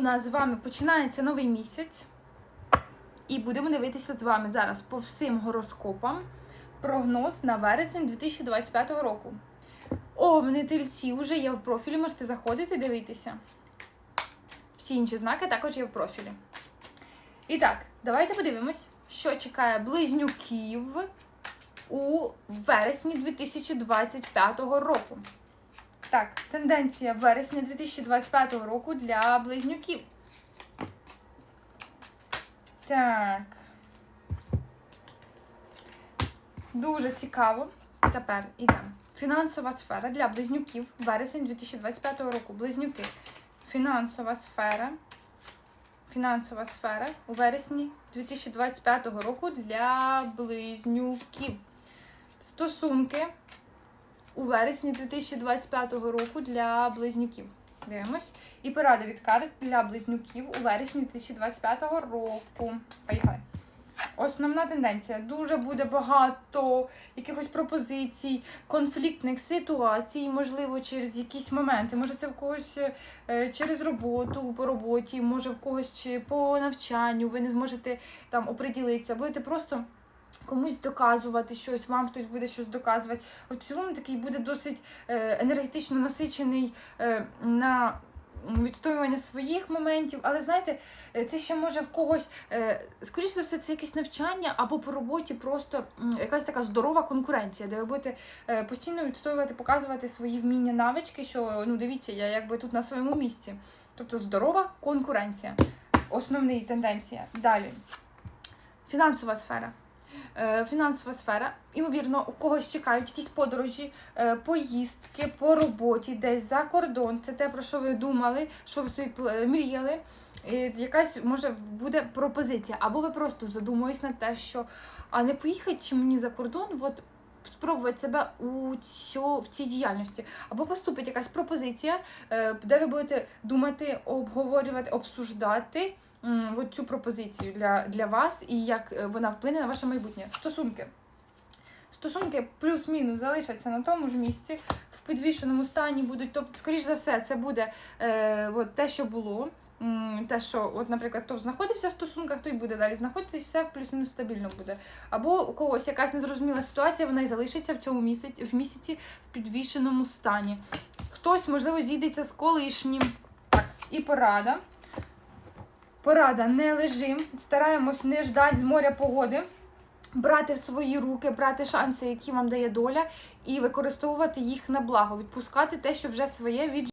У нас з вами починається новий місяць. І будемо дивитися з вами зараз по всім гороскопам прогноз на вересень 2025 року. Овни, тельці вже є в профілі, можете заходити дивитися. Всі інші знаки також є в профілі. І так, давайте подивимось, що чекає близнюків у вересні 2025 року. Так, тенденція вересня 2025 року для близнюків. Так. Дуже цікаво. Тепер йдемо. Фінансова сфера для близнюків. Вересень 2025 року. Близнюки. Фінансова сфера. Фінансова сфера у вересні 2025 року для близнюків. Стосунки у вересні 2025 року для близнюків. Дивимось. І порада від карт для близнюків у вересні 2025 року. Поїхали. Основна тенденція. Дуже буде багато якихось пропозицій, конфліктних ситуацій, можливо, через якісь моменти. Може, це в когось е, через роботу, по роботі, може в когось чи по навчанню, ви не зможете там оприділитися. Будете просто комусь доказувати щось, вам хтось буде щось доказувати. От в цілому такий буде досить е, енергетично насичений е, на відстоювання своїх моментів, але знаєте, е, це ще може в когось, скоріш за все, це якесь навчання або по роботі просто якась така здорова конкуренція, де ви будете постійно відстоювати, показувати свої вміння, навички, що ну дивіться, я якби тут на своєму місці. Тобто здорова конкуренція. Основна тенденція. Далі. Фінансова сфера. Е, Фінансова сфера. Ймовірно, у когось чекають якісь подорожі, е, поїздки по роботі, десь за кордон. Це те, про що ви думали, що ви собі мріяли. І якась може буде пропозиція. Або ви просто задумуєтесь на те, що а не поїхати чи мені за кордон, от спробувати себе у цьо, в цій діяльності. Або поступить якась пропозиція, е, де ви будете думати, обговорювати, обсуждати от цю пропозицію для, для вас і як е, вона вплине на ваше майбутнє. Стосунки. Стосунки плюс-мінус залишаться на тому ж місці, в підвішеному стані будуть. Тобто, скоріш за все, це буде е, от те, що було. Те, що, от, наприклад, хто знаходився в стосунках, той буде далі знаходитись, все плюс-мінус стабільно буде. Або у когось якась незрозуміла ситуація, вона і залишиться в цьому місяці, в місяці в підвішеному стані. Хтось, можливо, зійдеться з колишнім. Так, і порада. Порада не лежим, стараємось не ждати з моря погоди, брати в свої руки, брати шанси, які вам дає доля, і використовувати їх на благо, відпускати те, що вже своє від